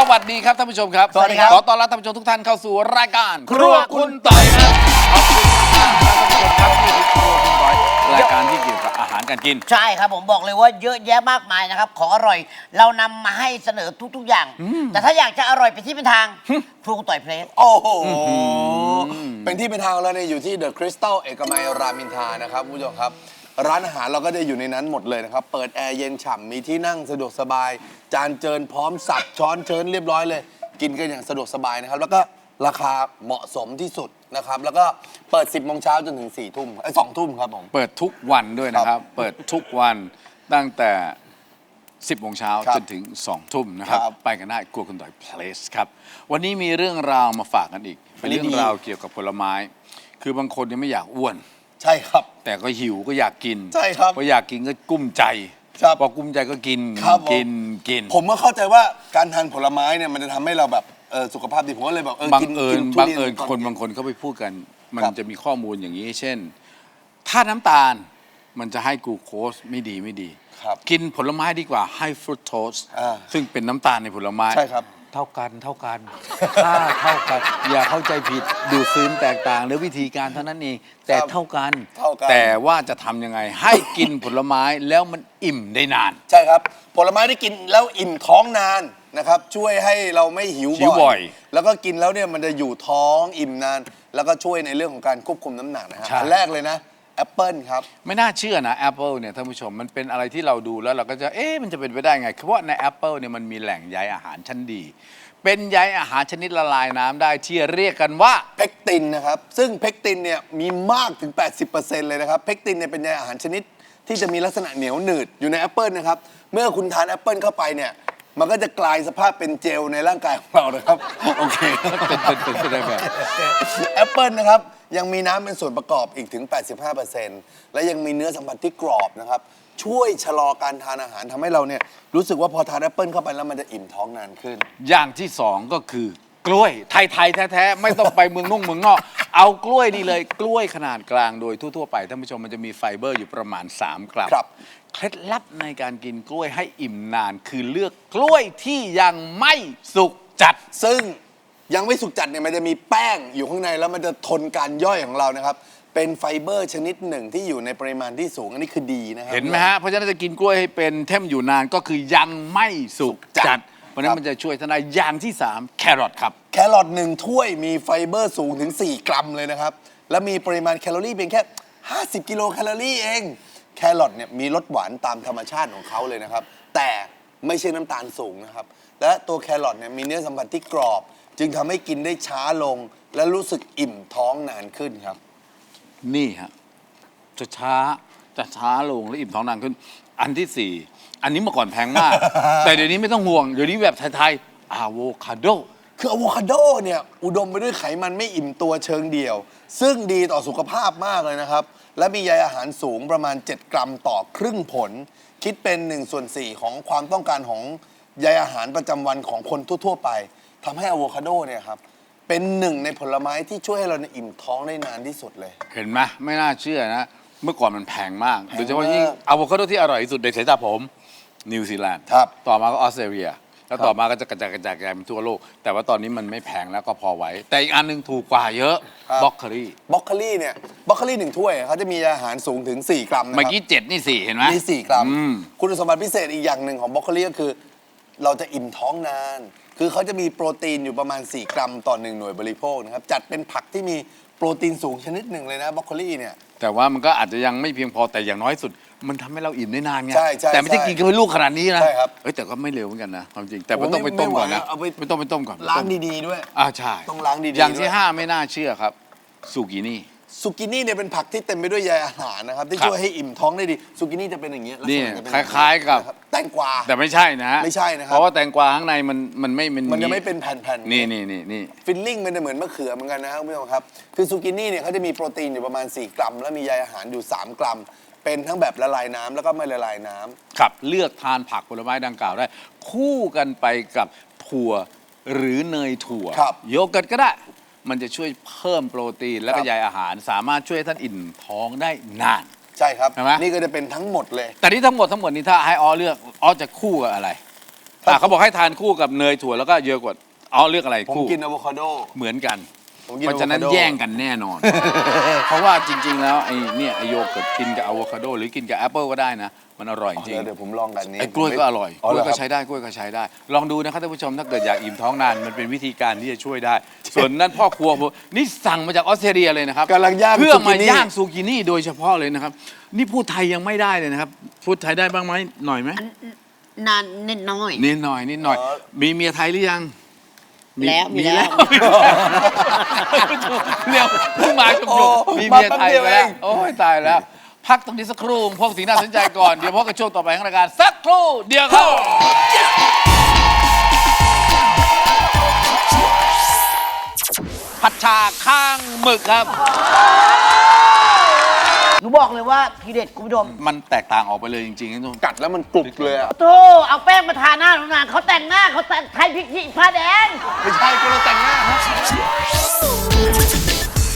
สวัสดีครับท่านผู้ชมครับ สวัสดีครับ ขอต้อนรับท่านผู้ชมทุกท่านเข้าสู่รายการ ครัวคุณต่อยครับขอบคุณมากครับท่านผู้ชมครับนี่คือครัวคุณต่อยรายการที่เกี่ยวกับอาหารการกิน ใช่ครับผมบอกเลยว่าเยอะแยะมากมายนะครับ ของอร่อยเรานำมาให้เสนอทุก ๆ อย่าง แต่ถ้าอยากจะอร่อยไปนที่เป็นทางครูต่อยเพลส โอ้โห เป็นที่เป็นทางแล้วเนี่ยอยู่ที่เดอะคริสตัลเอกมัยรามอินทรานะครับคุณผู้ชมครับ ร้านอาหารเราก็จะอยู่ในนั้นหมดเลยนะครับ เปิดแอร์เย็นฉ่ำมีที่นั่งสะดวกสบาย จานเจิญพร้อมสับช้อนเชิญเรียบร้อยเลย กินกันอย่างสะดวกสบายนะครับ แล้วก็ราคาเหมาะสมที่สุดนะครับ แล้วก็เปิด 10โมงเช้าจนถึง4ทุ่มไอ้สองทุ่มครับผม เปิดทุกวันด้วยนะครับ เปิดทุกวันตั้งแต่ 10โมงเช้าครับจนถึง 2 ทุ่มนะครับ ครับไปกันได้ครัวคุณต่อยเพลสครับ วันนี้มีเรื่องราวมาฝากกันอีก เป็นเรื่องดี ราวเกี่ยวกับผลไม้ คือบางคนเนี่ยไม่อยากอ้วน ใช่ครับ แต่ก็หิวก็อยากกินใช่ครับพออยากกินก็กุ้มใจครับพอกุ้มใจก็กินครับผม กินกินผมก็เข้าใจว่าการทานผลไม้เนี่ยมันจะทำให้เราแบบเออสุขภาพดีผมก็เลยแบบเออบังกินเอิญกินทุบังรียเอิญก่ คนบางคนเขาไปพูดกัน มันครับ จะมีข้อมูลอย่างนี้ เช่น ถ้าน้ำตาลมันจะให้กลูโคสไม่ดีไม่ดี ครับ กินผลไม้ดีกว่าให้ฟรุตโตสอ่าซึ่งเป็นน้ำตาลในผลไม้ ใช่ครับ เท่ากันเท่ากันค่าเท่ากัน อย่าเข้าใจผิดดูดซึมแตกต่างหรือวิธีการเท่านั้นเองแต่ครับเท่ากัน เท่ากัน แต่ว่าจะทำยังไง ให้กินผลไม้แล้วมันอิ่มได้นาน ใช่ครับ ผลไม้ที่กินแล้วอิ่มท้องนานนะครับ ช่วยให้เราไม่หิวหิวบ่อยแล้วก็กินแล้วเนี่ยมันจะอยู่ท้องอิ่มนาน แล้วก็ช่วยในเรื่องของการควบคุมน้ำหนักนะฮะใช่ อันแรกเลยนะ แอปเปิลครับ ไม่น่าเชื่อนะ Apple เนี่ยท่านผู้ชมมันเป็นอะไรที่เราดูแล้วเราก็จะเอ๊ะมันจะเป็นไปได้ไง เพราะว่าใน Apple เนี่ยมันมีแหล่งใยอาหารชั้นดี เป็นใยอาหารชนิดละลายน้ำได้ที่เรียกกันว่า เพกตินนะครับ ซึ่งเพกตินเนี่ยมีมากถึง 80%เลยนะครับ เพกตินเนี่ยเป็นใยอาหารชนิดที่จะมีลักษณะเหนียวหนืดอยู่ในแอปเปิลนะครับ เมื่อคุณทานแอปเปิลเข้าไปเนี่ย มันก็จะกลายสภาพเป็นเจลในร่างกายของเรานะครับ โอเค เป็นเป็นเป็นไปได้แบบ แอปเปิลนะครับ ยังมีน้ำเป็นส่วนประกอบอีกถึง 85%และยังมีเนื้อสัมผัสที่กรอบนะครับ ช่วยชะลอการทานอาหารทำให้เราเนี่ยรู้สึกว่าพอทานแอปเปิลเข้าไปแล้วมันจะอิ่มท้องนานขึ้น อย่างที่สองก็คือกล้วยไทยๆแท้ๆ ไม่ต้องไปเมืองนุ่งเมืองนอก เอากล้วยนี่เลยกล้วยขนาดกลางโดยทั่วๆไปท่านผู้ชมมันจะมีไฟเบอร์อยู่ประมาณ 3 กรัมครับ เคล็ดลับในการกินกล้วยให้อิ่มนาน คือเลือกกล้วยที่ยังไม่สุกจัด ซึ่ง ยังไม่สุกจัดเนี่ยมันจะมีแป้งอยู่ข้างในแล้วมันจะทนการย่อยของเรานะครับ เป็นไฟเบอร์ชนิดหนึ่งที่อยู่ในปริมาณที่สูงอันนี้คือดีนะครัเห็นไหมฮะ เพราะฉะนั้นจะกินกล้วยให้เป็นเทมอยู่นานก็คือยังไม่สุกจัจัดดเพราะฉะนั้นมันจะช่วยทนายอย่างที่ 3 แครอทครับ แครอทหนึ่งถ้วยมีไฟเบอร์สูงถึง 4 กรัมเลยนะครับ และมีปริมาณแคลอรี่เพียงแค่ 50 กิโลแคลอรี่เอง แครอทเนี่ยมีรสหวานตามธรรมชาติของเขาเลยนะครับ แต่ไม่ใช่น้ำตาลสูงนะครับ และตัวแครอทเนี่ยมีเนื้อสัมผัสที่กรอบ จึงทำให้กินได้ช้าลง และรู้สึกอิ่มท้องนานขึ้นครับ นี่ฮะจะช้าจะช้าลงและอิ่มท้องนานขึ้น อันที่สี่อันนี้เมื่อก่อนแพงมาก แต่เดี๋ยวนี้ไม่ต้องห่วง เดี๋ยวนี้แบบไทยๆอะโวคาโด คืออะโวคาโดเนี่ย อุดมไปด้วยไขมันไม่อิ่มตัวเชิงเดี่ยว ซึ่งดีต่อสุขภาพมากเลยนะครับ และมีใยอาหารสูงประมาณ 7 กรัมต่อครึ่งผล คิดเป็น1ส่วน4ของความต้องการของใยอาหารประจำวันของคนทั่ว ๆ ไป ทำให้อะโวคาโดเนี่ยครับ เป็นหนึ่งในผลไม้ที่ช่วยให้เราเนี่ยอิ่มท้องได้นานที่สุดเลย เห็นไหมไม่น่าเชื่อนะ เมื่อก่อนมันแพงมากแพงมากโดยเฉพาะยิ่งอะโวคาโดที่อร่อยที่สุดในสายตาผมนิวซีแลนด์ครับต่อมาก็ออสเตรเลีย แล้วครับต่อมาก็จะกระจายกระจายกระจายไปทั่วโลก แต่ว่าตอนนี้มันไม่แพงแล้วก็พอไหว แต่อีกอันหนึงถูกกว่าเยอะบล็อกเคอรี่บล็อกโคลี่เนี่ยบล็อกโคลี่หนึ่งถ้วยเขาจะมีอาหารสูงถึง 4 กรัมนะคเมื่อรับกี้เจ็ดนี่สี่เห็นไหมมี4กรัม อืมคุณสมบัติพิเศษอีกอย่างหนึ่งของบรอกโคลีก็คือ เราจะอิ่มท้องนาน คือเขาจะมีโปรตีนอยู่ประมาณ 4 กรัมต่อ 1 หน่วยบริโภคนะครับ จัดเป็นผักที่มีโปรตีนสูงชนิดหนึ่งเลยนะบรอกโคลีเนี่ย แต่ว่ามันก็อาจจะยังไม่เพียงพอแต่อย่างน้อยสุด มันทำให้เราอิ่มได้นานไงใช่ใช่แต่ไม่ใช่ใช่กินกันเป็นลูกขนาดนี้นะใช่ครับเอ้ยแต่ก็ไม่เร็วเหมือนกันนะความจริงแต่มันโอ้ต้องไปไม่ต้มก่อนไม่ไหวนะเอาไป ไม่ต้องไปต้มก่อนล้างต้มดีๆด้วย อ่าใช่ต้องล้างดีๆอย่างที่ด้วย ห้าไม่น่าเชื่อครับซูกินี่ ซูกินี่เนี่ยเป็นผักที่เต็มไปด้วยใยอาหารนะครับ ที่ครับช่วยให้อิ่มท้องได้ดีซูกินี่จะเป็นอย่างเงี้ยลักษนี่ณะจะเป็นคล้ายๆกับ นะครับแตงกวา แต่ไม่ใช่นะฮะไม่ใช่นะครับ เพราะว่าแตงกวาข้างในมันมันไม่มันมันจะไม่เป็นแผ่นๆ นี่นี่นี่นี่ ฟิลลิ่งมันจะเหมือนมะเขือเหมือนกันนะครับคุณผู้ชมครับ คือซูกินี่เนี่ยเขาจะมีโปรตีนอยู่ประมาณ 4 กรัม และมีใยอาหารอยู่ 3 กรัม เป็นทั้งแบบละลายน้ำแล้วก็ไม่ละลายน้ำ ครับเลือกทานผักผลไม้ดังกล่าวได้ คู่กันไปกับถั่วหรือเนยถั่ว ครับโยเกิร์ตก็ได้ มันจะช่วยเพิ่มโปรตีนและคก็รับใยอาหาร สามารถช่วยให้ท่านอิ่มท้องได้นาน ใช่ครับ ใช่ไหม นี่ก็จะเป็นทั้งหมดเลย แต่นี่ทั้งหมดทั้งหมดนี้ถ้าให้ออเลือกออจะคู่กับอะไรอะเขาบอกให้ทานคู่กับเนยถั่วแล้วก็เยอะกว่าเอาเลือกอะไรผมคู่กินอะโวคาโด เหมือนกัน ผมกินเพราะฉะนั้นอะโวคาโด แย่งกันแน่นอน เพราะว่าจริง ๆ แล้วไอ้เนี่ยไอโยเกิร์ตกินกับอะโวคาโด หรือกินกับแอปเปิลก็ได้นะ มันอร่อยจริงเดี๋ยวเดี๋ยวผมลองกันนี้ไอ้กล้วยก็อร่อยกอ๋อล้เหวรยอก็ครับใช้ได้กล้วยก็ใช้ได้ ลองดูนะครับท่านผู้ชมถ้าเกิดอยากอิ่มท้องนานมันเป็นวิธีการที่จะช่วยได้ ส่วนนั้นพ่อครัวผมนี่สั่งมาจากออสเตรเลียเลยนะครับกำลังย่างเพื่อซูกิมานี่ย่างซูกินี่โดยเฉพาะเลยนะครับ นี่พูดไทยยังไม่ได้เลยนะครับ พูดไทยได้บ้างไหมหน่อยไหมนานนิดน้อยนิดหน่อยนิดหน่อย มีเมียไทยหรือยังแล้วมีแล้วเร็วเพิ่งมาจโอ้บๆมีเมียไทยมาแป๊บเดียวไปแล้วเองโอ้ยตายแล้ว พักตรงนี้สักครู่พวกสิ่งน่าสนใจก่อน เดี๋ยวพบกับช่วงต่อไปของรายการสักครู่เดียวครับผัดชาข้างหมึกครับ หนูบอกเลยว่าทีเด็ดคุณผู้ชมมันแตกต่างออกไปเลยจริงๆนะทุกคนกัดแล้วมันกรุบเลยอะโธ่เอาแป้งมาทาหน้าหนูนานเขาแต่งหน้าเขาแต่งไทยพริกขี้ผ้าแดง ไม่ใช่ก็เราแต่งหน้า Thank